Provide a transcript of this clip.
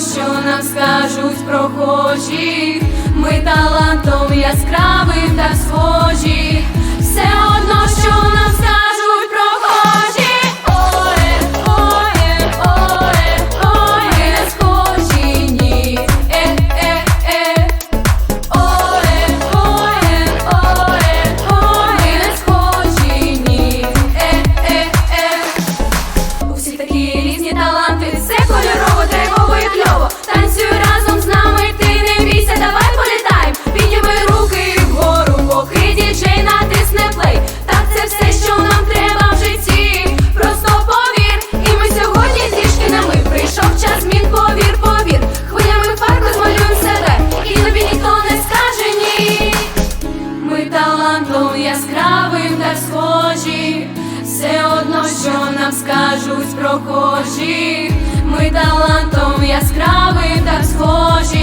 що нам скажуть прохожі, ми талантом яскравим. фронтом яскравим так схожі, все одно, що нам скажуть прохожі, ми талантом яскравим так схожі.